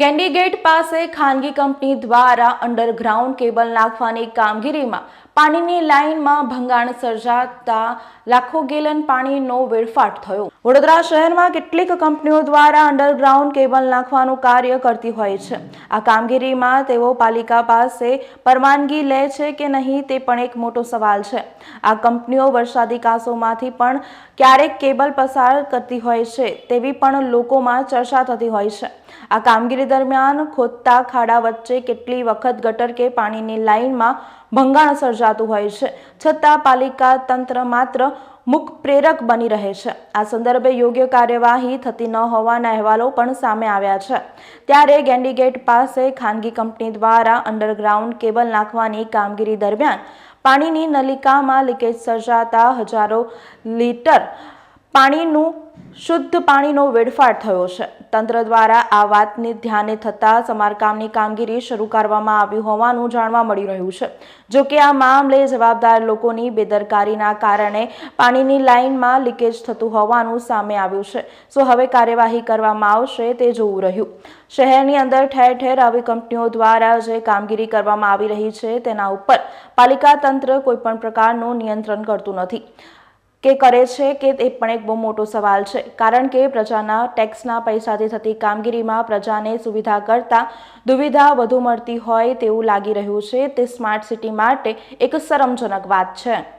ગેન્ડીગેટ પાસે ખાનગી કંપની દ્વારા અંડરગ્રાઉન્ડ કેબલ નાખવાની કામગીરીમાં પાણીની લાઇનમાં ભંગાણ સર્જાતા લાખો ગેલન પાણીનો વેડફાટ થયો. વડોદરા શહેરમાં કેટલીક કંપનીઓ દ્વારા અંડરગ્રાઉન્ડ કેબલ નાખવાનું કાર્ય કરતી હોય છે. આ કામગીરીમાં તેઓ પાલિકા પાસે પરવાનગી લે છે કે નહીં તે પણ એક મોટો સવાલ છે. આ કંપનીઓ વરસાદી કાંસોમાંથી પણ ક્યારેક કેબલ પસાર કરતી હોય છે તેવી પણ લોકોમાં ચર્ચા થતી હોય છે. આ કામગીરી દરમિયાન ખોદતા ખાડા વચ્ચે કેટલી વખત ગટર કે પાણીની લાઇનમાં ભંગાણ સર્જાતું હોય છે. છતાં પાલિકા તંત્ર માત્ર મુખ પ્રેરક બની રહે છે. આ સંદર્ભે યોગ્ય કાર્યવાહી થતી ન હોવાના અહેવાલો પણ સામે આવ્યા છે. ત્યારે ગેન્ડીગેટ પાસે ખાનગી કંપની દ્વારા અંડરગ્રાઉન્ડ કેબલ નાખવાની કામગીરી દરમિયાન પાણીની નલિકામાં લીકેજ સર્જાતા હજારો લીટર પાણીનું શુદ્ધ પાણીનો વેડફાટ થયો છે. તંત્ર દ્વારા આ વાતને ધ્યાને થતાં સમારકામની કામગીરી શરૂ કરવામાં આવી હોવાનું જાણવા મળી રહ્યું છે. જો કે આ મામલે જવાબદાર લોકોની બેદરકારીના કારણે પાણીની લાઇનમાં લીકેજ થતું હોવાનું સામે આવ્યું છે. સો હવે કાર્યવાહી કરવામાં આવશે તે જોવું રહ્યું. શહેરની અંદર ઠેર ઠેર આવી કંપનીઓ દ્વારા જે કામગીરી કરવામાં આવી રહી છે તેના ઉપર પાલિકા તંત્ર કોઈપણ પ્રકારનું નિયંત્રણ કરતું નથી. કે કરે છે કે તે પણ એક બહુ મોટો સવાલ છે. કારણ કે પ્રજાના ટેક્સના પૈસાથી થતી કામગીરીમાં પ્રજાને સુવિધા કરતાં દુવિધા વધુ મળતી હોય તેવું લાગી રહ્યું છે. તે સ્માર્ટ સિટી માટે એક શરમજનક વાત છે.